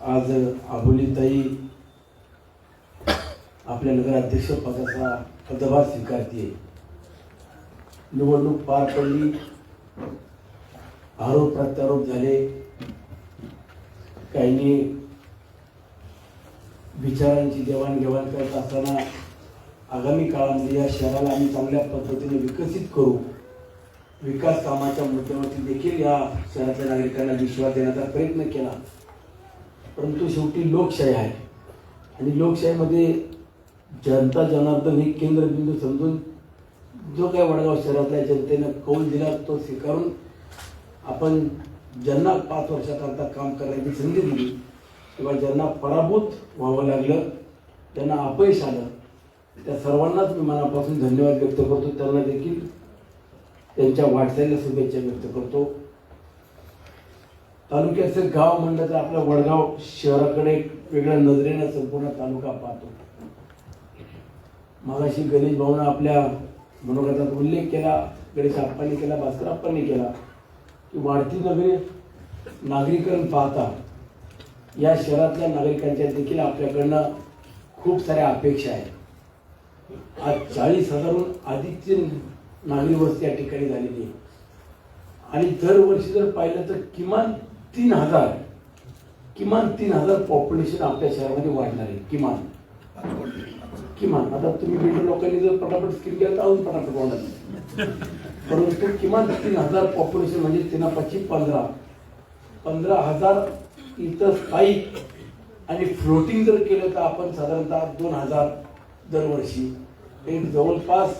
आज अबोलीताई आपल्या नगराध्यक्ष पदाचा पदभार स्वीकारते निवडणूक पार पडली. आरोप प्रत्यारोप झाले. काहींनी विचारांची देवाणघेवाण करत असताना आगामी काळामध्ये या शहराला आम्ही चांगल्या पद्धतीने विकसित करू. विकास कामाच्या मुद्द्यावरती देखील या शहरातल्या नागरिकांना विश्वास देण्याचा प्रयत्न केला. परंतु शेवटी लोकशाही आहे. आणि लोकशाहीमध्ये जनता जनार्दन हे केंद्रबिंदू समजून जो काय वडगाव शहरातल्या जनतेनं कौल दिला तो स्वीकारून आपण ज्यांना पाच वर्षाकरता काम करण्याची संधी दिली किंवा ज्यांना पराभूत व्हावं लागलं त्यांना अपयश आलं त्या सर्वांनाच मी मनापासून धन्यवाद व्यक्त करतो. त्यांना देखील त्यांच्या वाटचालीला शुभेच्छा व्यक्त करतो. तालुक्याचं गाव म्हणलं तर आपल्या वडगाव शहराकडे एक वेगळ्या नजरेनं संपूर्ण तालुका पाहतो. मागाशी गणेश भाऊनं आपल्या मनोगतात उल्लेख केला गणेश आप्पांनी केला भास्करप्पांनी केला की वाढती नगरी नागरीकरण पाहता या शहरातल्या नागरिकांच्या देखील आपल्याकडनं खूप साऱ्या अपेक्षा आहेत. आज चाळीस हजारहून अधिकची नागरी वस्ती या ठिकाणी झालेली आहे. आणि दरवर्षी जर पाहिलं तर किमान तीन हजार किमान तीन हजार पॉप्युलेशन आपल्या शहरामध्ये वाढणार आहे किमान. किमान. आता तुम्ही बिल्डर लोकांनी जर पटापट स्किल केलं तर अजून पटापट वाढत परंतु किमान तीन हजार पॉप्युलेशन म्हणजे तीन पाचशे पंधरा. पंधरा हजार इतर स्थायिक आणि फ्लोटिंग जर केलं तर आपण साधारणतः दोन हजार दरवर्षी. एक जवळपास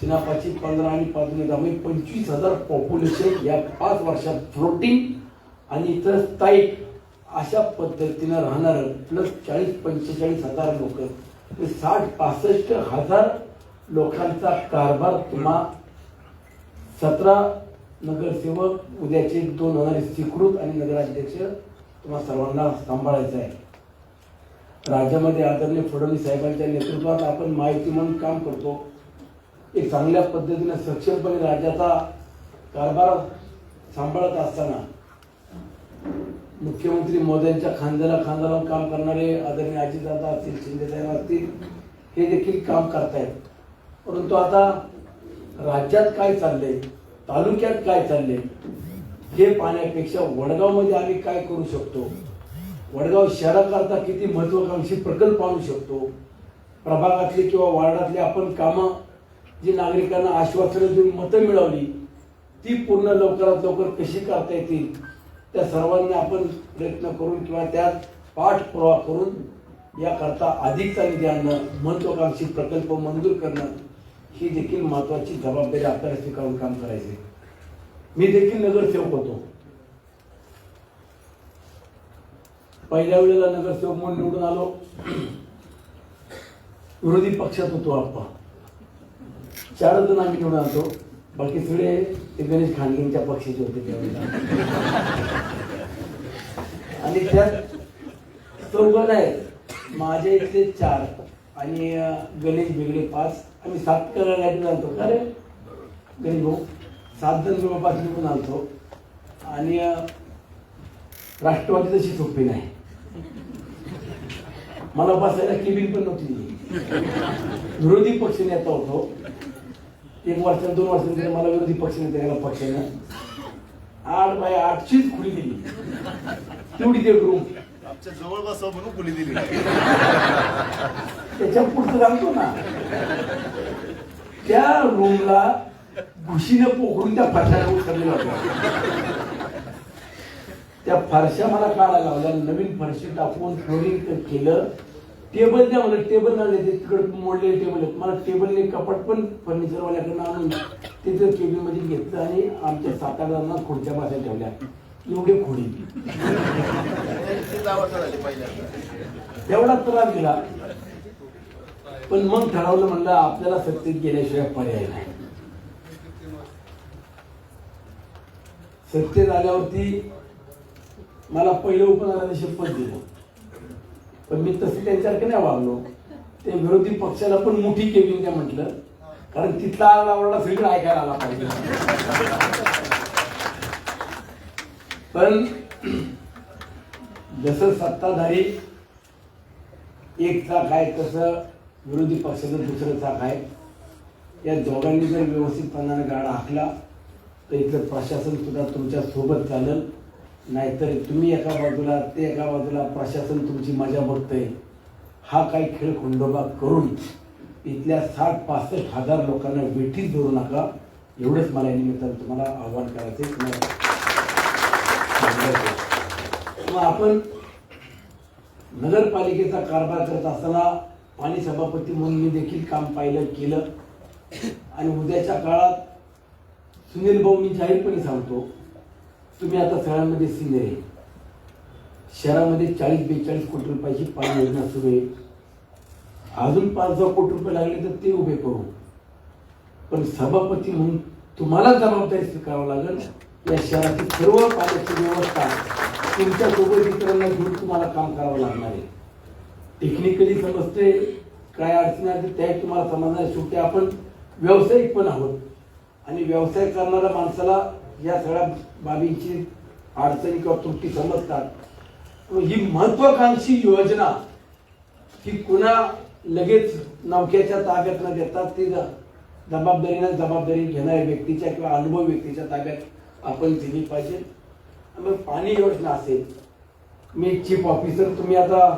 चिनापाची पंधरा आणि पाच त्यामुळे पंचवीस हजार पॉप्युलेशन या पाच वर्षात फ्लोटिंग आणि इतर स्थायिक अशा पद्धतीनं राहणार प्लस चाळीस पंचेचाळीस हजार लोक. साठ पासष्ट हजार लोकांचा कारभार तुम्हा सतरा नगरसेवक उद्याचे दोन होणारे स्वीकृत आणि नगराध्यक्ष तुम्हा सर्वांना सांभाळायचं आहे. राज्यामध्ये आदरणीय फडणवीस साहेबांच्या नेतृत्वात आपण माहिती म्हणून काम करतो. एक चांगल्या पद्धतीने सक्षमपणे राज्याचा कारभार सांभाळत असताना मुख्यमंत्री मोद्यांच्या खांद्याला खांद्याला काम करणारे आदरणीय अजितदादा असतील शिंदेसाहेब असतील हे देखील काम करतायत. परंतु आता राज्यात काय चाललंय तालुक्यात काय चाललंय हे पाहण्यापेक्षा वडगावमध्ये आम्ही काय करू शकतो? वडगाव शहराकरता किती महत्वाकांक्षी प्रकल्प आणू शकतो? प्रभागातले किंवा वार्डातले आपण कामं जी नागरिकांना आश्वासनं देऊन मतं मिळवली ती पूर्ण लवकरात लवकर कशी करता येतील त्या सर्वांनी आपण प्रयत्न करून किंवा त्यात पाठपुरावा करून याकरता अधिकचा निधी आणणं महत्वाकांक्षी प्रकल्प मंजूर करणं ही देखील महत्वाची जबाबदारी आपल्याला स्वीकारून काम करायचे मी देखील नगरसेवक होतो. पहिल्या वेळेला नगरसेवक म्हणून निवडून आलो. विरोधी पक्षात होतो आप्पा चार जण आम्ही निवडून आणतो. बाकी सगळे ते गणेश खांडगेंच्या पक्षाचे होते त्यावेळेला आणि त्यात चौघण आहे. माझ्या इथले चार आणि गणेश बिगडे पाच. आम्ही सात करायला जातो अरे गणेश भाऊ सात जण जवळपास निवडून आणतो. आणि राष्ट्रवादी तशी सोपी नाही. मला बसायला केबिन पण नव्हती. विरोधी पक्ष नेता होतो. एक वर्ष दोन वर्षानंतर मला विरोधी पक्ष नेता पक्षानं आठ बाय आठशेच खुली दिली. तेवढी ते रूम आमच्या जवळ बसावं म्हणून खोली दिली. त्याच्या पुढचं सांगतो ना. त्या रूमला घुशीनं पोखरून त्या फरशाला उचललेला होता. त्या फरशा मला काढायला लावल्या. नवीन फरशी टाकून फ्लोरिंग केलं. टेबल द्या मला टेबल नाही ते तिकडे मोडलेले टेबल आहेत. मला टेबल एक कपाट पण फर्निचरवाल्याकडनं आणून तिथं केबिनमध्ये घेतलं आणि आमच्या सात आठ जणांना खुर्च्या बसायला ठेवल्या. एवढे खोडी. एवढा त्रास दिला पण मग ठरवलं म्हणलं आपल्याला सत्तेत गेल्याशिवाय पर्याय नाही. सत्तेत आल्यावरती मला पहिलं उपनाराने शपथ दिलं. पण मी तसे त्यांच्यासारखं नाही वागलो. ते विरोधी पक्षाला पण मोठी केली त्या म्हटलं. कारण तिथला आवडला सगळीकडे ऐकायला आला पाहिजे. पण जसं सत्ताधारी एक चाक आहे तसं विरोधी पक्षाचं दुसरं चाक आहे. या दोघांनी जर व्यवस्थितपणाने गाडा हाकला तर इथलं प्रशासन सुद्धा तुमच्यासोबत चालेल. नाहीतर तुम्ही एका बाजूला ते एका बाजूला प्रशासन तुमची मजा बघतंय. हा काही खेळ खंडोबा करून इथल्या साठ पासष्ट हजार लोकांना वेठीत धरू नका. एवढंच मला या निमित्तानं तुम्हाला आव्हान करायचं मग आपण नगरपालिकेचा कारभार करत असताना पाणी सभापती म्हणून मी देखील काम पाहिलं केलं. आणि उद्याच्या काळात सुनील भाऊ मी जाहीरपणे सांगतो तुम्ही आता सगळ्यांमध्ये सिनियर आहे. शहरामध्ये चाळीस बेचाळीस कोटी रुपयाची पाणी योजना सुरू आहे. अजून पाच दहा कोटी रुपये लागले तर ते उभे करू. पण सभापती म्हणून तुम्हाला जबाबदारी स्वीकारावं लागेल. या शहराची सर्व पाण्याची व्यवस्था तुमच्यासोबत इतरांना घेऊन तुम्हाला काम करावं लागणार आहे. टेक्निकली समजते काय अडचणी आहे त्या तुम्हाला समजणार शेवटी आपण व्यावसायिक पण आहोत. आणि व्यवसाय करणाऱ्या माणसाला या सगळ्या बाबींची अडचणी किंवा त्रुटी समजतात. ही महत्वाकांक्षी योजना ही कुणा लगेच नौक्याच्या ताब्यात न देता ती जबाबदारीनं जबाबदारी घेणाऱ्या व्यक्तीच्या किंवा अनुभव व्यक्तीच्या ताब्यात आपण दिली पाहिजे. मग पाणी योजना असेल मी चीफ ऑफिसर तुम्ही आता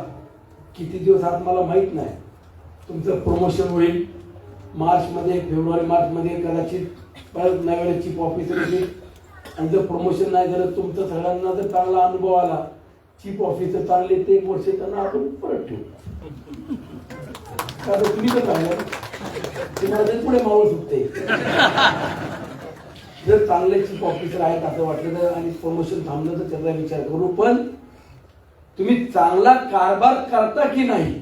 किती दिवस आत मला माहीत नाही. तुमचं प्रमोशन होईल. मार्चमध्ये फेब्रुवारी मार्चमध्ये कदाचित परत नव्याने चीफ ऑफिसर आणि जर प्रमोशन नाही झालं तुमचं सगळ्यांना जर चांगला अनुभव आला चीफ ऑफिसर चांगले ते एक वर्ष त्यांना आपण परत ठेवू. कारण तुम्ही तर चांगलं तुम्हाला तरी पुढे मावळ सुटते. जर चांगले चीफ ऑफिसर आहेत असं वाटलं तर आणि प्रमोशन थांबलं तर त्याचा विचार करू. पण तुम्ही चांगला कारभार करता की नाही?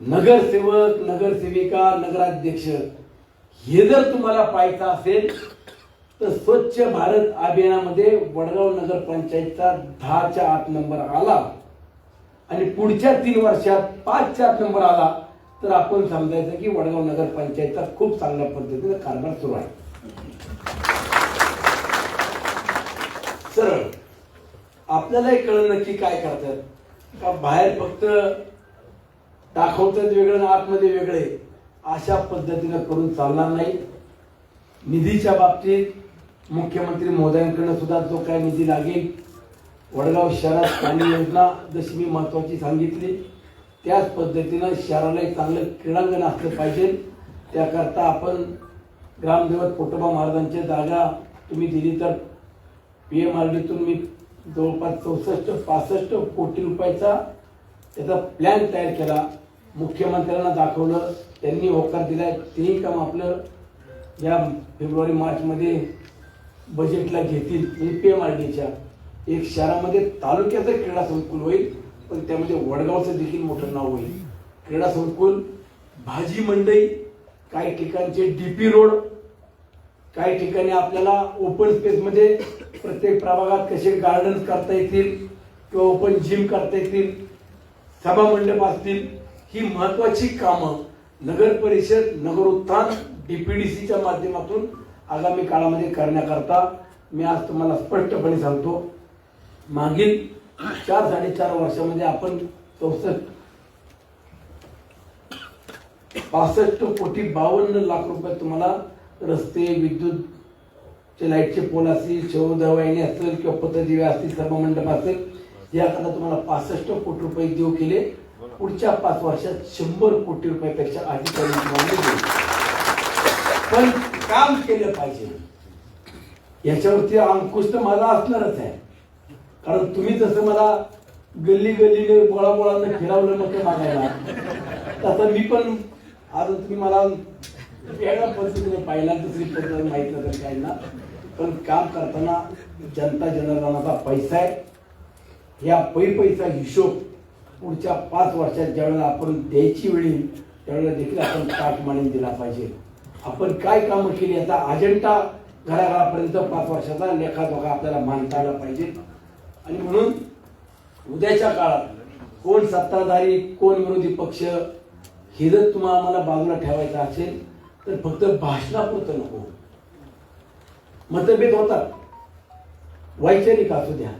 नगरसेवक नगरसेविका नगराध्यक्ष हे जर तुम्हाला पाहायचं असेल तर स्वच्छ भारत अभियानामध्ये वडगाव नगर पंचायतचा दहाच्या आठ नंबर आला. आणि पुढच्या तीन वर्षात पाचच्या आठ नंबर आला. तर आपण समजायचं की वडगाव नगर पंचायतचा खूप चांगल्या पद्धतीने कारभार सुरू आहे. सरळ. आपल्यालाही कळलं नक्की काय करतात. का बाहेर फक्त दाखवतात वेगळं आतमध्ये वेगळे. अशा पद्धतीनं करून चालणार नाही. निधीच्या बाबतीत मुख्यमंत्री महोदयांकडनं सुद्धा जो काय निधी लागेल वडगाव शहरात पाणी योजना जशी मी महत्वाची सांगितली त्याच पद्धतीनं शहराला एक चांगलं क्रीडांगण असलं पाहिजे. त्याकरता आपण ग्रामदेवत पोटोबा महाराजांच्या जागा तुम्ही दिली तर पी एम आर डीतून मी जवळपास चौसष्ट पासष्ट कोटी रुपयाचा त्याचा प्लॅन तयार केला. मुख्यमंत्र्यांना दाखवलं त्यांनी होकार दिलाय तेही काम आपलं या फेब्रुवारी मार्चमध्ये बजेटला घेतील म्हणजे पी एम आर डीच्या एक शहरामध्ये तालुक्याचं क्रीडा संकुल होईल पण त्यामध्ये वडगावचं देखील मोठं नाव होईल. क्रीडा संकुल भाजी मंडई काही ठिकाणचे डीपी रोड काही ठिकाणी आपल्याला ओपन स्पेसमध्ये प्रत्येक प्रभागात कसे गार्डन करता येतील किंवा ओपन जिम करता येतील सभा मंडप असतील ही महत्वाची कामं नगर परिषद नगर उत्थान डीपीडीसीच्या माध्यमातून आगामी काळामध्ये करण्याकरता मी आज तुम्हाला स्पष्टपणे सांगतो. मागील चार साडेचार वर्षामध्ये आपण चौसष्ट पासष्ट कोटी बावन्न लाख रुपये तुम्हाला रस्ते विद्युत चे लाईटचे पोल असतील शोधवाहिनी असतील किंवा पथदिवे असतील सभामंडप असेल याकरता तुम्हाला पासष्ट कोटी रुपये देऊ केले. पुढच्या पाच वर्षात शंभर कोटी रुपयापेक्षा अधिक पण काम केलं पाहिजे. याच्यावरती अंकुश तर माझा असणारच आहे. कारण तुम्ही जसं मला गल्ली गल्लीने बोळा फिरवलं नको मागायला. तसं मी पण आज तुम्ही मला वेगळ्या पद्धतीने पाहिला दुसरी पद्धत माहीत नसेल काही ना पण काम करताना जनता जनार्दनाचा पैसा आहे. या पै पैसा हिशोब पुढच्या पाच वर्षात ज्यावेळेला आपण द्यायची वेळी त्यावेळेला देखील आपण ताट मांडून दिला पाहिजे. आपण काय कामं केली याचा अजेंडा घराघरापर्यंत पाच वर्षाचा लेखाजोखा आपल्याला मांडता आला पाहिजे. आणि म्हणून उद्याच्या काळात कोण सत्ताधारी कोण विरोधी पक्ष हे जर तुम्हाला आम्हाला बाजूला ठेवायचं असेल तर फक्त भाषणापुरतं नको. मतभेद होतात. वैचारिक असू द्या.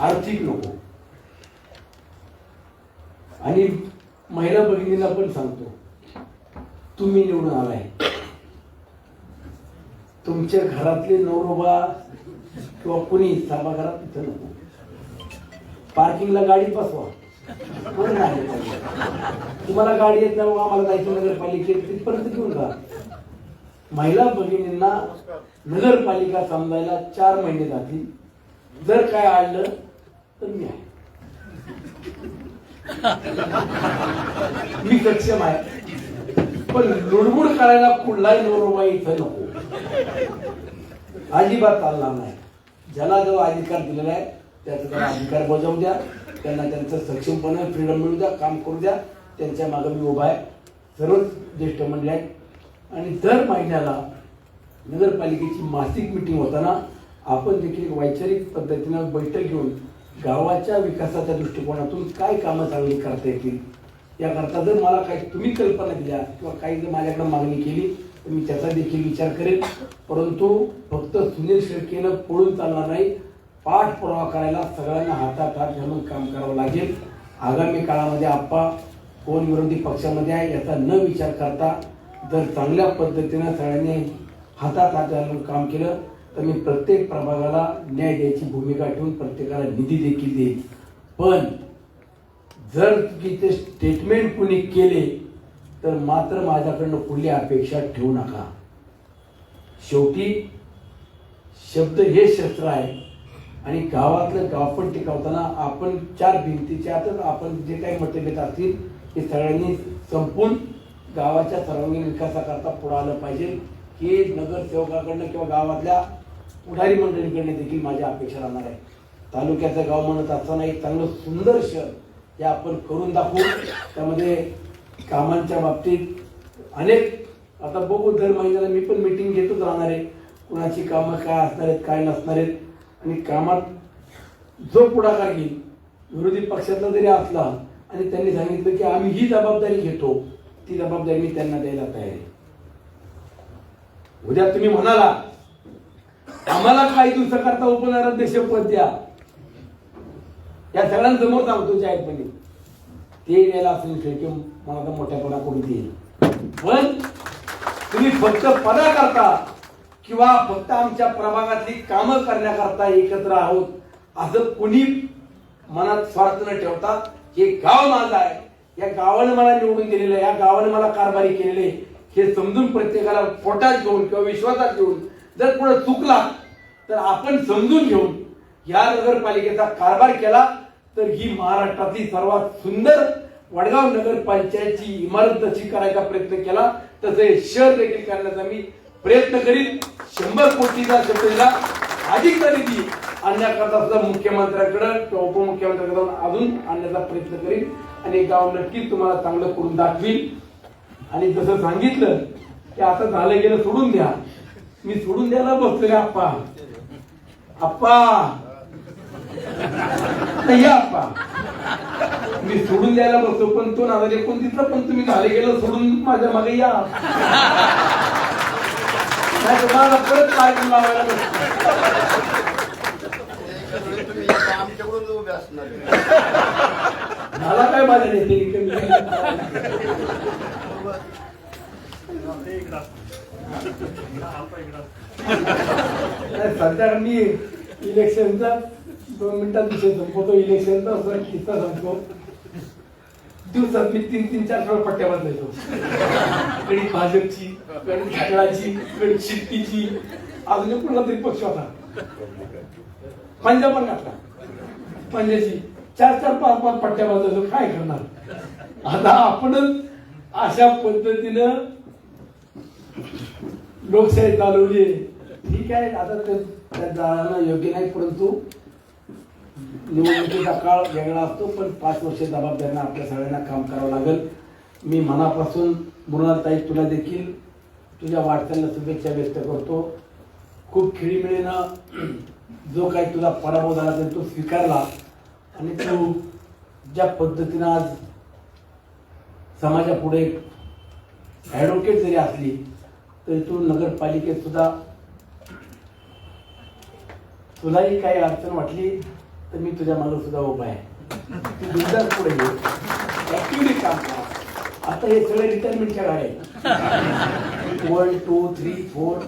आर्थिक नको. आणि महिला भगिनीला पण सांगतो तुम्ही निवडून आलाय. तुमच्या घरातले नवरोबा किंवा कुणी सभागृहात तिथं नको. पार्किंगला गाडी बसवा. तुम्हाला गाडी येत नाही आम्हाला जायचं नगरपालिकेत तिथपर्यंत घेऊन जा. महिला भगिनींना नगरपालिका समजायला चार महिने जातील. जर काय आणलं तर मी आहे. मी सक्षम आहे. पण लुडबुड करायला कुठलाही नवरोबा इथं नको. अजिबात चालणार नाही. ज्याला जो अधिकार दिलेला आहे त्याचा त्याला अधिकार बजावू द्या. त्यांना त्यांचं सक्षमपणे फ्रीडम मिळू द्या काम करू द्या. त्यांच्या मागे मी उभा आहे. सर्वच ज्येष्ठ मंडळी आहेत. आणि दर महिन्याला नगरपालिकेची मासिक मिटिंग होताना आपण देखील वैचारिक पद्धतीनं बैठक घेऊन गावाच्या विकासाच्या दृष्टिकोनातून काय कामं चांगली करता येतील याकरता जर मला काही तुम्ही कल्पना दिल्या किंवा काही जर माझ्याकडे मागणी केली तर मी त्याचा देखील विचार करेन. परंतु फक्त सुनील शेळकेनं पळून चालणार नाही. पाठपुरावा करायला सगळ्यांना हातात हात घालून काम करावं लागेल. आगामी काळामध्ये आप्पा कोण विरोधी पक्षामध्ये आहे याचा न विचार करता जर चांगल्या पद्धतीनं सगळ्यांनी हातात हात घालून काम केलं तर मी प्रत्येक प्रभागाला न्याय द्यायची भूमिका ठेवून प्रत्येकाला निधी देखील देईल पण जर चुकीचे स्टेटमेंट कुणी केले तर मात्र माझ्याकडनं पुढली अपेक्षा ठेवू नका. शेवटी शब्द हे शस्त्र आहे आणि गावातलं गाव पण टिकवताना आपण चार भिंतीच्या आतच आपण जे काही मतभेद असतील ते सगळ्यांनी संपून गावाच्या सर्वांगीण विकासाकरता पुढं आलं पाहिजे. हे नगरसेवकाकडनं किंवा गावातल्या पुढारी मंडळीकडनं देखील माझी अपेक्षा राहणार आहे. तालुक्याचं गाव म्हणत असताना एक चांगलं सुंदर शहर हे आपण करून दाखवू त्यामध्ये कामांच्या बाबतीत अनेक आता बघू दर महिन्याला मी पण मिटिंग घेतच राहणार आहे. कुणाची कामं काय असणार आहेत काय नसणार आहेत. आणि कामात जो पुढाकार घेईल विरोधी पक्षातला जरी असला आणि त्यांनी सांगितलं की आम्ही ही जबाबदारी घेतो ती जबाबदारी मी त्यांना द्यायला तयार आहे. उद्या तुम्ही म्हणाला आम्हाला काही दिवसाकरता उपनगराध्यक्ष पद द्या या सगळ्यांसमोर सांगतो जाहीरपणे ते द्यायला असेल शेवटी मला तर मोठ्यापणाकडून देईल. पण तुम्ही फक्त पदा करता किंवा फक्त आमच्या प्रभागातली कामं करण्याकरता एकत्र आहोत असं कुणी मनात स्वार्थ न ठेवता हे गाव माझं आहे. या गावानं मला निवडून दिलेलं आहे या गावाने मला कारभारी केलेले हे समजून प्रत्येकाला पोटात घेऊन किंवा विश्वासात घेऊन जर पुढे चुकला तर आपण समजून घेऊन या नगरपालिकेचा कारभार केला तर ही महाराष्ट्रातली सर्वात सुंदर वडगाव नगरपंचायतची इमारत जशी करायचा प्रयत्न केला तसे शहर देखील करण्याचा मी प्रयत्न करीन. शंभर कोटीचा जनतेला अधिक निधी आणण्याकरता सुद्धा मुख्यमंत्र्यांकडे किंवा उपमुख्यमंत्र्यांकडे अजून आणण्याचा प्रयत्न करीन. आणि गाव नक्कीच तुम्हाला चांगलं करून दाखवील आणि जसं सांगितलं की आता झालं गेलं सोडून द्या. मी सोडून द्यायला बसतोय आप्पा. आप्पा. नाही आप्पा मी सोडून द्यायला बसतो पण तो नादा एकोणतीसला पण तुम्ही झाले गेलं सोडून माझ्या मागे या. नाही तर मला परत कार्यक्रम लावायला बसतो. मला काय माझ्या सध्या मी इलेक्शनचा दोन मिनिटात विषय संपवतो इलेक्शनचा असं किस्सा सांगतो दिवसात मी तीन तीन चार वेळा पट्ट्या बदलायचो. कधी भाजपची कधी घाटळाची कधी शिट्टीची. अजून कुठला तरी पक्ष होता. पंजाब पण घातला. पंजाची चार चार पाच पाच पट्ट्या बदलायचो. काय करणार? आता आपणच अशा पद्धतीनं लोकशाही चालवली ठीक आहे आता ते त्या जाणं योग्य नाही परंतु निवडणुकीचा काळ वेगळा असतो पण पाच वर्ष जबाबदारीनं आपल्या सगळ्यांना काम करावं लागेल. मी मनापासून मृणालताई तुला देखील तुझ्या वाटचालीला शुभेच्छा व्यक्त करतो. खूप खेळीमेळीनं जो काही तुझा पराभव झाला तर तो स्वीकारला. आणि तू ज्या पद्धतीनं आज समाजापुढे ॲडव्होकेट जरी असली तरी तू नगरपालिकेत सुद्धा तुलाही काही अडचण वाटली तर मी तुझ्या मागे सुद्धा उभा आहे. तू पुढे ये. ऍक्टिव्हली काम कर. आता हे सगळे रिटायरमेंटच्या गाड्या आहेत. वन टू थ्री फोर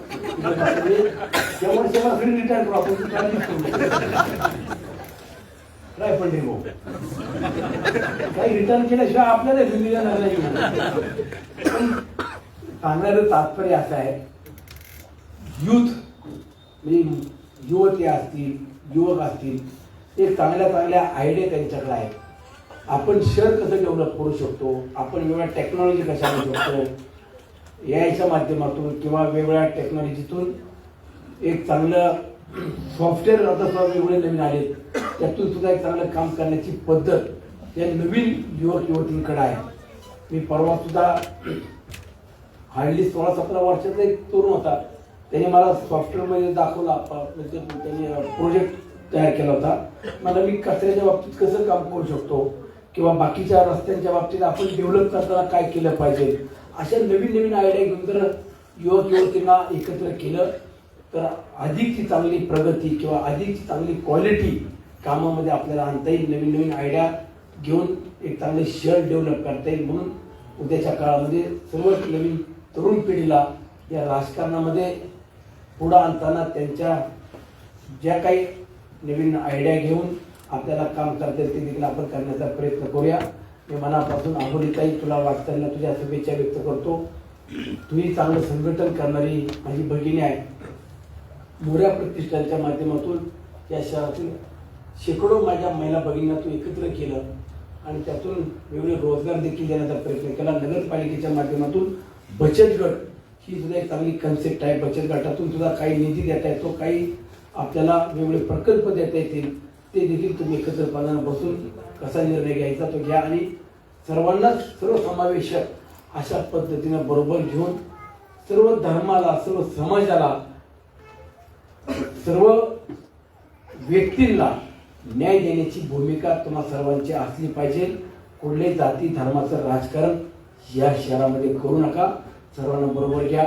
जेव्हा शेवट रिटायर करू आपण तू काय पण भाऊ. काही रिटर्न केल्याशिवाय आपल्याला दिल्ली तात्पर्य असं आहे. युथ म्हणजे युवती असतील युवक असतील ते चांगल्या चांगल्या आयडिया त्यांच्याकडे आहेत. आपण शहर कसं डेव्हलप करू शकतो? आपण वेगवेगळ्या टेक्नॉलॉजी कशा आणू शकतो याच्या माध्यमातून किंवा वेगवेगळ्या टेक्नॉलॉजीतून एक चांगलं सॉफ्टवेअर आता सुद्धा वेगवेगळे नवीन आले त्यातून सुद्धा एक चांगलं काम करण्याची पद्धत या नवीन युवक युवतींकडे आहे. मी परवा सुद्धा हार्डली सोळा सतरा वर्षाचा एक तरुण होता. त्याने मला सॉफ्टवेअरमध्ये दाखवला. प- म्हणजे त्यांनी प्रोजेक्ट तयार केला होता. मला मी कचऱ्याच्या बाबतीत कसं काम करू शकतो? किंवा बाकीच्या रस्त्यांच्या बाबतीत आपण डेव्हलप करताना काय केलं पाहिजे? अशा नवीन नवीन आयडिया घेऊन जर युवक युवतींना एकत्र केलं तर अधिकची चांगली प्रगती किंवा अधिकची चांगली क्वालिटी कामामध्ये आपल्याला आणता येईल. नवीन नवीन आयडिया घेऊन एक चांगले शहर डेव्हलप करता येईल. म्हणून उद्याच्या काळामध्ये सर्व नवीन तरुण पिढीला या राजकारणामध्ये पुढं आणताना त्यांच्या ज्या काही नवीन आयडिया घेऊन आपल्याला काम करता येईल ते देखील आपण करण्याचा प्रयत्न करूया. मी मनापासून आबोलीताई तुला वाचताना तुझ्या शुभेच्छा व्यक्त करतो. तुम्ही चांगलं संघटन करणारी माझी भगिनी आहे. मोऱ्या प्रतिष्ठानच्या माध्यमातून या शहरातील शेकडो माझ्या महिला भगिनींना तू एकत्र केलं आणि त्यातून वेगवेगळे रोजगार देखील देण्याचा प्रयत्न केला. नगरपालिकेच्या माध्यमातून बचत गट ही सुद्धा एक चांगली कन्सेप्ट आहे. बचत गटातून सुद्धा काही निधी देता येतो काही आपल्याला वेगवेगळे प्रकल्प देता येतील ते देखील तुम्ही एकत्रपणानं बसून कसा निर्णय घ्यायचा तो घ्या आणि सर्वांनाच सर्वसमावेशक अशा पद्धतीनं बरोबर घेऊन सर्व धर्माला सर्व समाजाला सर्व व्यक्तींना न्याय देण्याची भूमिका तुम्हा सर्वांची असली पाहिजे. कुठले जाती धर्माचं राजकारण या शहरामध्ये करू नका. सर्वांना बरोबर घ्या.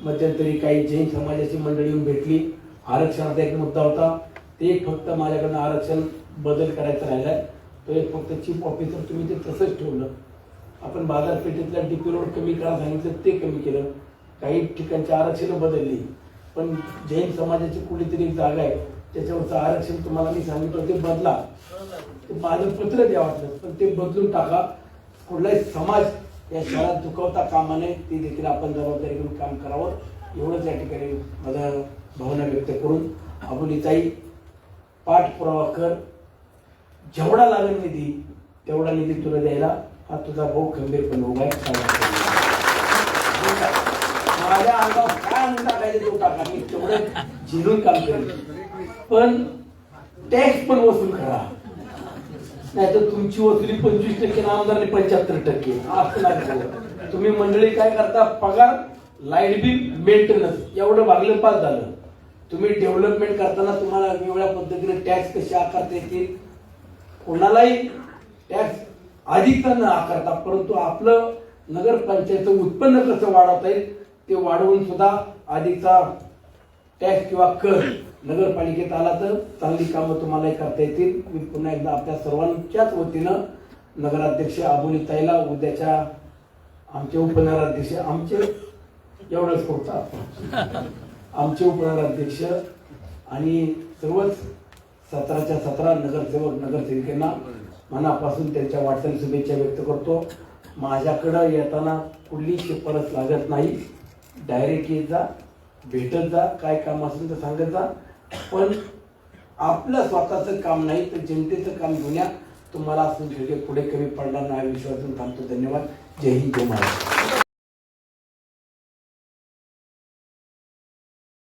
मध्यंतरी काही जैन समाजाची मंडळी येऊन भेटली. आरक्षणाचा एक मुद्दा होता. ते एक फक्त माझ्याकडनं आरक्षण बदल करायचा राहिलाय. तो एक फक्त चीफ ऑफिसर तुम्ही ते तसंच ठेवलं. आपण बाजारपेठेतल्या डीपी रोड कमी करा सांगितलं ते कमी केलं. काही ठिकाणची आरक्षणं बदलली. पण जैन समाजाची कुठेतरी एक जागा आहे त्याच्यावरचं आरक्षण तुम्हाला मी सांगितलं ते बदला. ते माझं पत्र द्या वाटलं पण ते बदलून टाका. कुठलाही समाज या शहरात दुखवता कामा नये ते देखील आपण जबाबदारी घेऊन काम करावं. एवढंच या ठिकाणी माझा भावना व्यक्त करून अबुलीताई पाठपुरावा कर. जेवढा लागेल निधी तेवढा निधी तुला द्यायला हा तुझा भाऊ खंबीरपणे उभा आहे. माझ्या अंगावर काय टाकायचं तो टाका. मी तेवढं झिरून काम करेल पण टॅक्स पण वसूल करा. नाही तर तुमची वसुली पंचवीस टक्के आमदारने पंच्याहत्तर टक्के. असं नाही तुम्ही मंडळी काय करता? पगार लाइट बिल मेंटेनन्स एवढं भागलं पास झालं. तुम्ही डेव्हलपमेंट करताना तुम्हाला वेगवेगळ्या पद्धतीने टॅक्स कसे आकारता येतील? कोणालाही टॅक्स अधिक न आकारता परंतु आपलं नगरपंचायतचं उत्पन्न कसं वाढवता येईल ते वाढवून सुद्धा अधिकचा टॅक्स किंवा कर नगरपालिकेत आला तर चांगली कामं तुम्हालाही करता येतील. मी पुन्हा एकदा आपल्या सर्वांच्याच वतीनं नगराध्यक्ष अबोलीताईला उद्याच्या आमचे उपनगराध्यक्ष आमचे एवढंच होता आमचे उपनगराध्यक्ष आणि सर्वच सतराच्या सतरा नगरसेवक नगरसेविकांना मनापासून त्यांच्या वाटचाल शुभेच्छा व्यक्त करतो. माझ्याकडं येताना कुठली शिफारस लागत नाही. डायरेक्ट येत जा भेटत जा काय काम असेल तर सांगत जा. पण आपलं स्वतःचं काम नाही तर जनतेचं काम घेऊन तुम्हाला असं पुढे कमी पडणार नाही. विश्वासून थांबतो. धन्यवाद. जय हिंद जय महाराष्ट्र.